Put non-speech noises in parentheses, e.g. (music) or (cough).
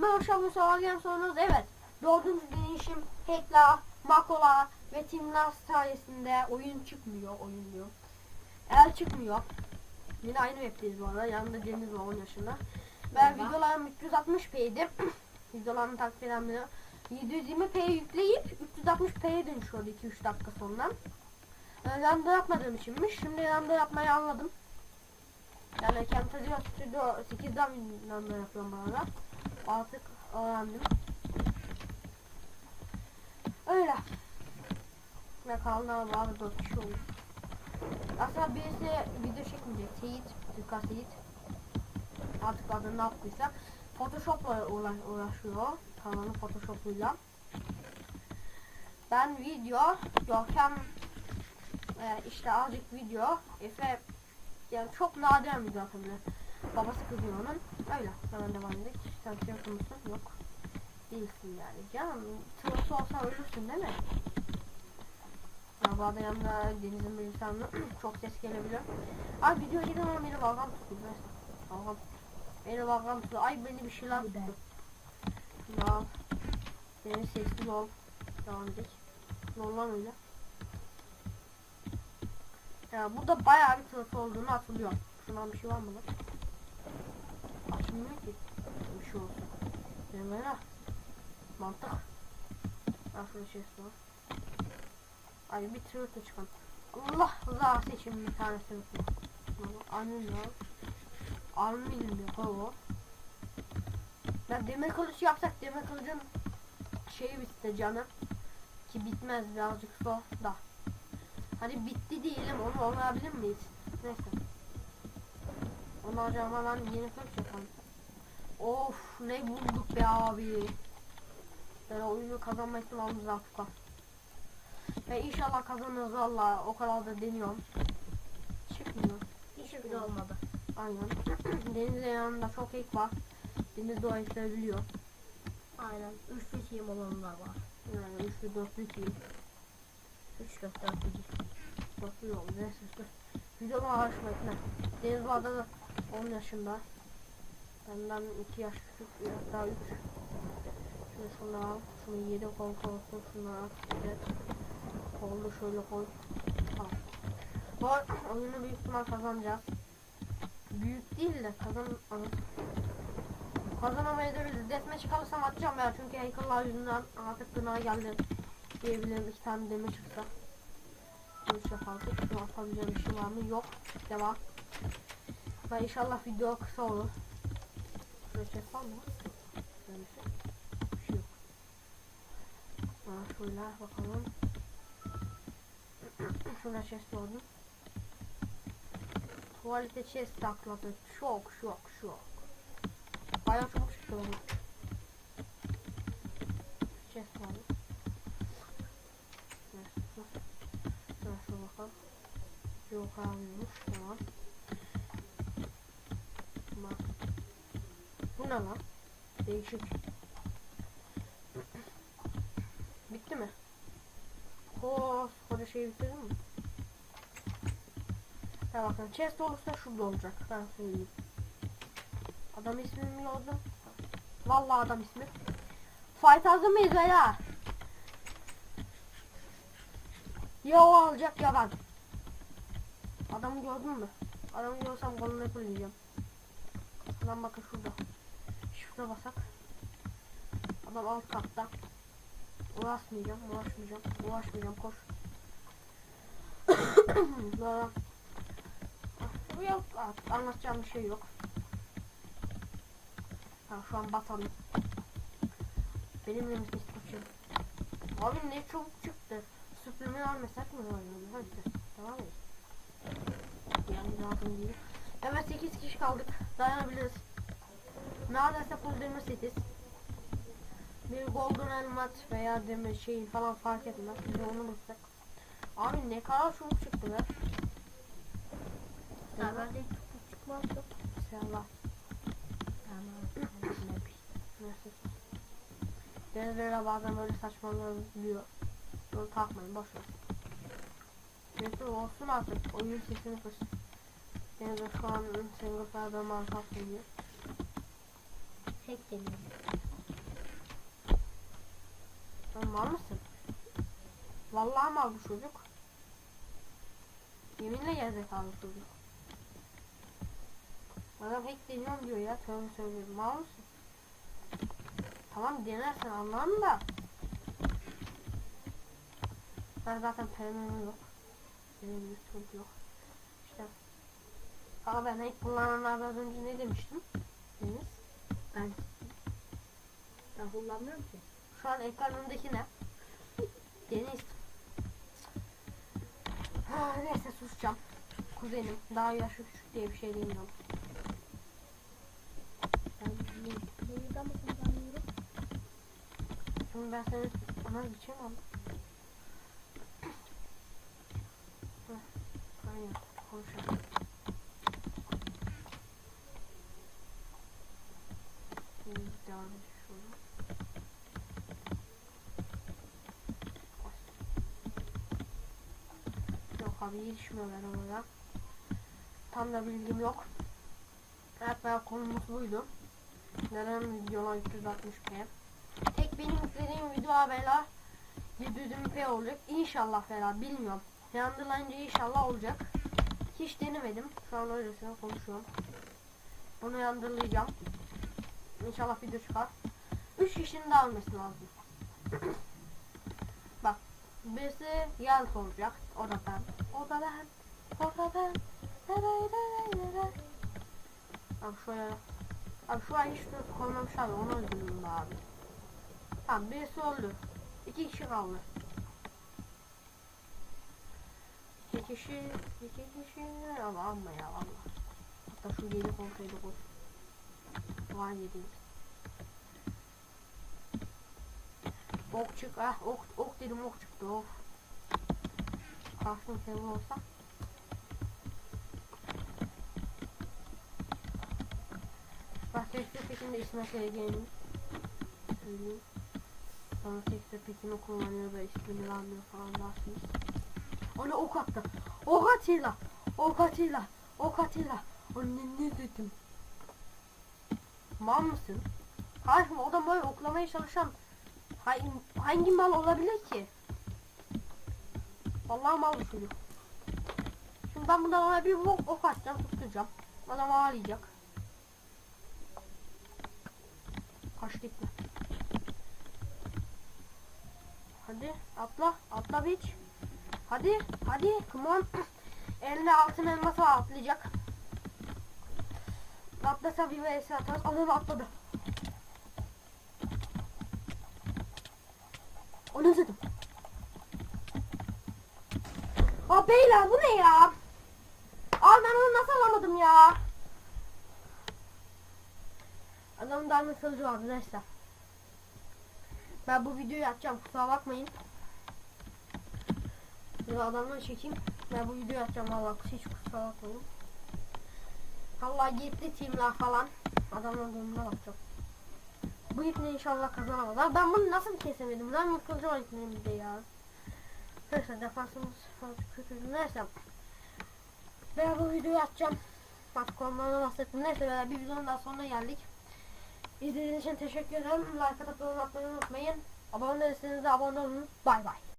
Merhaba gelen sorunuz evet. Dördüncü deneyişim Hekla, Makola ve Timlas sayesinde oyun çıkmıyor. Oyun diyor. El çıkmıyor. Yine aynı webdeyiz bu arada. Yanında Deniz var 10 yaşında. Ben Merhaba. videolarım 360p'ydi. (clears throat) Videolarımı takip eden biri 720p yükleyip 360p'ye dönüşüyordu 2-3 dakika sonra. Ee, Render yapmadığım içinmiş. Şimdi render yapmayı anladım. Yani Camtasia Studio 8'den render yapıyorum bu arada. Artık öğrendim. Öyle. Ve kanalda bazı 4 kişi olmuş. Aslında birisi video çekmeyecek. Seyit, Türkan Seyit. Artık adını ne yaptıysa. Photoshop'la uğraş, uğraşıyor. Kanalı Photoshop'uyla. Ben video, Görkem e, işte azıcık video. Efe yani çok nadiren video atabilir. Babası kızıyor onun. Öyle. Hemen devam edelim. Tiyatro musun? Yok. Değilsin yani. Canım tiyatro olsa ölürsün değil mi? Ya arada yanında denizin bir insanı (clears throat) çok ses gelebilir. Ay video çeken ama beni balgam. Neyse. Balgam. Beni balgam tutuyor. Ay beni bir şeyler tuttu. Ya. Deniz sessiz ol. Devam olur lan öyle. Ya burada bayağı bir tiyatro olduğunu hatırlıyorum. Şundan bir şey var mı lan? Açılmıyor ki. Şey olsun. Demene. Mantık. Şöyle şey var. Ay bir tırtı çıkan. Allah rızası için bir tane tırtı. Annem ya. Armil'im ya. O. Ya demir kılıç yapsak demir kılıcın şeyi bitti canım. Ki bitmez birazcık zor da. Hani bitti diyelim onu alabilir miyiz? Neyse. Onu acaba ben yeni kılıç yapalım. Of ne bulduk be abi. Yani oyunu kazanma ihtimalimiz artık var. Ve inşallah kazanırız valla o kadar da deniyorum. Çıkmıyor. Hiçbir olmadı. Aynen. (clears throat) Deniz'in yanında çok ek var. Deniz doğayı sevebiliyor. Aynen. Üçlü team olanlar var. Yani üçlü dörtlü team. Üç dört dört iki. Dörtlü yol. Neyse dur. Videomu araştırma etme. Deniz bu arada da 10 yaşında. Benden 2 yaş küçük. Hatta 3. Şunu şunu al. Şunu 7 kol kolsun. Şunu al. Evet. Kolunu şöyle koy. Tamam. Bu oyunu büyük ihtimal kazanacağız. Büyük değil de kazan... Kazanamayabiliriz. Deathmatch kalırsam atacağım ya çünkü hackerlar yüzünden artık gına geldi diyebilirim iki tane demir çıksa. Üç yapalım. Şunu atabileceğim bir şey var mı? Yok. Devam. Ve inşallah video kısa olur. Şey var mı? Şöyle bir şey. Şey yok. Ha, şöyle bakalım. (clears throat) Şurada chest oldu. Tuvalete chest takladı. Şok şok şok. Bayağı çok çıktı bana. Chest şuna bakalım. Yok abiymiş. Tamam. Bak. Bu ne lan? Değişik. Bitti mi? Koş, koca şeyi bitirdin mi? Ya bakın chest olursa şurada olacak. Ben söyleyeyim. Adam ismini mi yazdım? Vallahi adam ismi. Fight hazır mıyız ya? Ya o alacak ya ben. Adamı gördün mü? Adamı görsem kolunu yapılayacağım. Adam bakın şurada. Şurada basak. Adam alt katta. Uğraşmayacağım, uğraşmayacağım, uğraşmayacağım. Koş. (coughs) Ah, Yok, anlatacağım bir şey yok. Ha, şu an batalım. Benim neymiş koçum. Abi ne çabuk çıktı. Süpürme almasak mı oyunu? Hadi tamam mı? Yani lazım değil. Evet 8 kişi kaldık. Dayanabiliriz. Neredeyse full demir setiz. Bir golden elmat veya demir şey falan fark etmez. De onu bulsak. Abi ne kadar çabuk çıktı be. Ya ben de çok çıkmazdı. Selam. Bir Neyse. Denizlere bazen böyle saçmalıyoruz. Bunu takmayın boş ver. Neyse olsun artık. Oyun sesini kız. Deniz'e şu an single fire'da mantık geliyor. Tek deniyorum. Sen var mısın? Vallahi mal bu çocuk. Yeminle gerizekalı çocuk. Adam hack deniyorum diyor ya. Tövbe söylüyorum. Mal mısın? Tamam denersen anlarım da. Ben zaten PM'm yok. Benim bir yok. İşte. Ama ben hack kullananlardan önce ne demiştim? Kullanmıyorum ki. Şu an ekranımdaki ne? Deniz. Ha, neyse susacağım. Kuzenim. Daha yaşı küçük diye bir şey demiyorum. Ben neyi de mi kullanmıyorum? Şimdi ben seni ona. Heh, Aynen. Konuşalım. Şimdi devam edelim şuradan. Abi yetişmiyor ben oraya. Tam da bilgim yok. Hatta konumuz buydu. Neden videolar 360p? Tek benim yüklediğim video haberler 720p olacak. İnşallah falan bilmiyorum. Yandılayınca inşallah olacak. Hiç denemedim. Şu an öylesine konuşuyorum. Bunu yandırlayacağım. İnşallah video çıkar. 3 kişinin daha ölmesi lazım. (clears throat) Birisi Yalt olacak. O da ben. O da ben. O da ben. Abi şöyle. Abi şu an hiç de koymamışlar. Onu öldürdüm abi. Tamam birisi öldü. İki kişi kaldı. İki kişi, iki kişi. Ama alma ya valla. Hatta şu yedi olsaydı koy. Var yediğimiz. Ok çık ah ok, ok dedim ok çıktı of. Karşım senin olsa. Tekstür pekinde İsmet Sevgen'in söyleyeyim. Sonra tekstür pekini kullanıyor da ismini vermiyor falan dersiniz. Ona ok attı. Ok atıyla. Ok atıyla. Ok atıyla. Anne ne dedim? Mal mısın? Hayır o da böyle oklamaya çalışan hangi, hangi mal olabilir ki? Vallahi mal çocuk. Şimdi ben bundan ona bir ok, ok atacağım tutturacağım. Adam ağlayacak. Kaç gitme. Hadi atla atla biç. Hadi hadi come on. (clears throat) Elinde altın elması atlayacak. Atlasa bir vs atarız. Ananı atladı. Onu dedim. Aa beyler bu ne ya? Aa ben onu nasıl alamadım ya? Adamın diamond kılıcı vardı neyse. Ben bu videoyu atacağım kusura bakmayın. Ya adamları çekeyim. Ben bu videoyu atacağım valla hiç kusura bakmayın. Allah gitti teamler falan. Adamların durumuna bakacağım. Bu ipne inşallah kazanamaz. Ben bunu nasıl kesemedim? Lan mutlucu var ipnemizde ya. Neyse defansımız kötü. Neyse. Ben bu videoyu atacağım. Artık onlardan bahsettim. Neyse beyler, bir videonun daha sonuna geldik. İzlediğiniz için teşekkür ederim. Like atıp yorum atmayı unutmayın. Abone değilseniz de abone olun. Bay bay.